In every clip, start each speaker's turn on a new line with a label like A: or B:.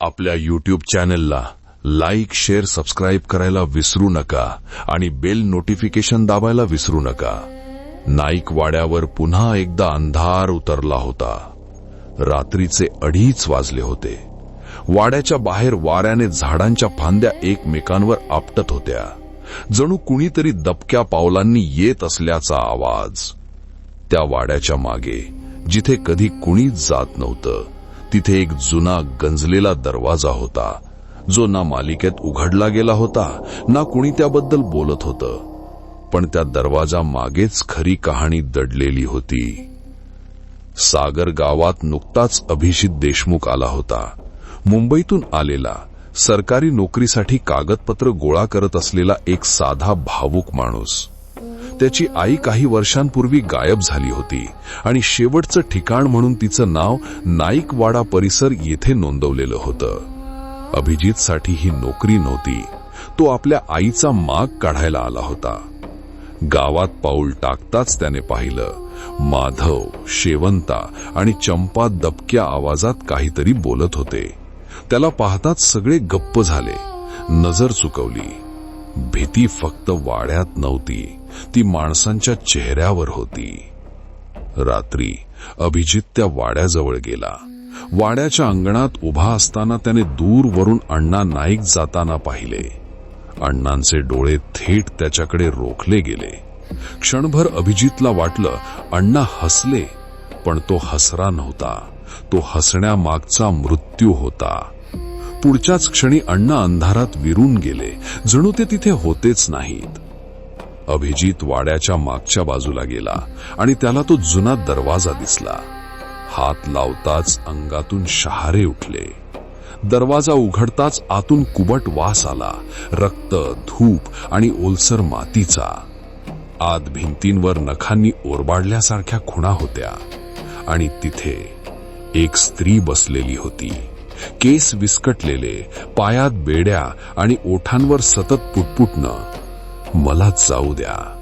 A: आपल्या यूट्यूब चॅनेलला like share subscribe करायला विसरू नका आणि बेल नोटिफिकेशन दाबायला विसरू नका. नाईक वाड्यावर पुन्हा एकदा अंधार उतरला होता. रात्रीचे अडीच वाजले होते. वाड्याच्या बाहेर वाऱ्याने झाडांच्या फांद्या एकमेकांवर आपटत होत्या. जणू कुणीतरी दबक्या पावलांनी येत असल्याचा आवाज. त्या वाड्याच्या मागे जिथे कधी कुणीच जात नव्हतं तिथे एक जुना गंजलेला दरवाजा होता जो ना मालिकेत उघडला गेला होता ना कुणी त्याबद्दल बोलत होतं. पण त्या दरवाजा मागेच खरी कहाणी दडलेली होती. सागर गावात नुकताच अभिजित देशमुख आला होता. मुंबईतून आलेला सरकारी नोकरीसाठी कागदपत्र गोळा करत असलेला एक साधा भावूक माणूस. त्याची आई काही वर्षांपूर्वी गायब झाली होती आणि शेवटचं ठिकाण म्हणून तिचं नाव नाईकवाडा परिसर येथे नोंदवलेलं होतं. अभिजितसाठी ही नोकरी नव्हती. तो आपल्या आईचा माग काढायला आला होता. गावात पाऊल टाकताच त्याने पाहिलं. माधव शेवंता आणि चंपा दबक्या आवाजात काहीतरी बोलत होते. त्याला पाहताच सगळे गप्प झाले. नजर चुकवली. भीती फक्त वाड्यात नव्हती. ती माणसांच्या चेहऱ्यावर होती. रात्री अभिजित त्या वाड्याजवळ गेला. वाड्याच्या अंगणात उभा असताना त्याने दूरवरून अण्णा नाईक जाताना पाहिले. अण्णांचे डोळे थेट त्याच्याकडे रोखले गेले. क्षणभर अभिजितला वाटलं अण्णा हसले पण तो हसरा नव्हता. तो हसण्यामागचा मृत्यू होता. पुढच्याच क्षणी अण्णा अंधारात विरून गेले. जणू ते तिथे होतेच नाहीत. अभिजित वाड्याच्या मागच्या बाजूला गेला आणि त्याला तो जुना दरवाजा दिसला. हात लावताच अंगातून शहारे उठले. दरवाजा उघडताच आतून कुबट वास आला. रक्त धूप आणि ओलसर मातीचा. आत भिंतींवर नखांनी ओरबाडल्यासारख्या खुणा होत्या. आणि तिथे एक स्त्री बसलेली होती. केस विस्कटलेले पायात बेड्या आणि ओठांवर सतत पुटपुटणं. मला जाऊ द्या.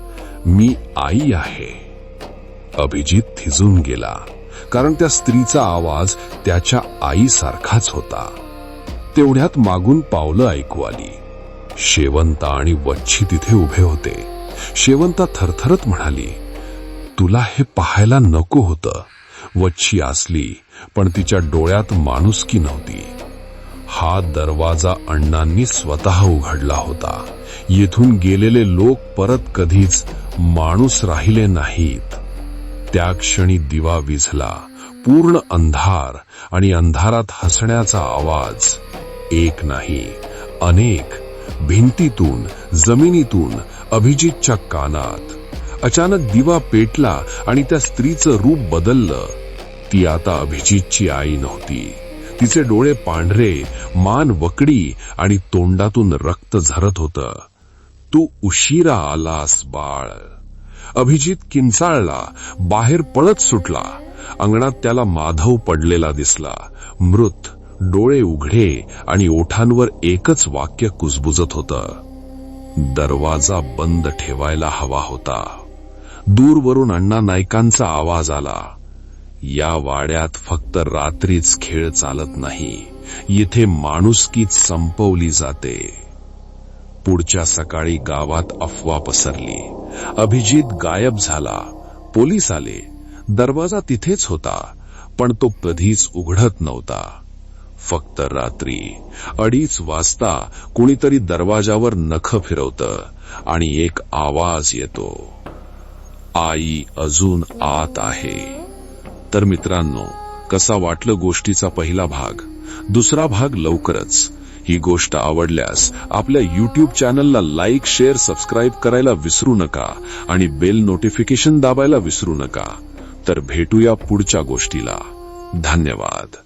A: मी आई आहे. अभिजित थिजून गेला. कारण त्या स्त्रीचा आवाज त्याच्या आईसारखाच होता. तेवढ्यात मागून पावलं ऐकू आली. शेवंता आणि वच्छी तिथे उभे होते. शेवंता थरथरत म्हणाली तुला हे पाहायला नको होतं. वच्छी असली पण तिच्या डोळ्यात माणुसकी नव्हती. हा दरवाजा अण्णांनी स्वतः उघडला होता. येथून गेलेले लोक परत कधीच माणूस राहिले नाहीत. त्या क्षणी दिवा विझला पूर्ण अंधार आणि अंधारात हसण्याचा आवाज. एक नाही अनेक. भिंतीतून जमिनीतून अभिजितच्या कानात. अचानक दिवा पेटला आणि त्या स्त्रीचं रूप बदललं. ती आता अभिजितची आई नव्हती. तिचे डोळे पांढरे मान वकडी आणि तोंडातून रक्त झरत होत. तू उशिरा आलास बाळ. अभिजित किंचाळला बाहेर पळत सुटला. अंगणात त्याला माधव पडलेला दिसला. मृत डोळे उघडे आणि ओठांवर एकच वाक्य कुजबुजत होतं. दरवाजा बंद ठेवायला हवा होता. दूरवरून अण्णा नायकांचा आवाज आला. या वाड्यात फक्त रात्रीच खेळ चालत नाही. येथे माणुसकीच संपवली जाते. पुढच्या सकाळी गावात अफवा पसरली. अभिजित गायब झाला. पोलीस आले. दरवाजा तिथेच होता पण तो कधीच उघडत नव्हता. फक्त रात्री. अडीच वाजता कुणीतरी दरवाजावर नख फिरवतं आणि एक आवाज येतो. आई अजून आत आहे. तर मित्रांनो कसा वाटलं गोष्टीचा पहिला भाग? दुसरा भाग लवकरच. ही गोष्ट आवडल्यास आपल्या युट्यूब चॅनलला लाईक शेअर सबस्क्राईब करायला विसरू नका आणि बेल नोटिफिकेशन दाबायला विसरू नका. तर भेटूया पुढच्या गोष्टीला. धन्यवाद.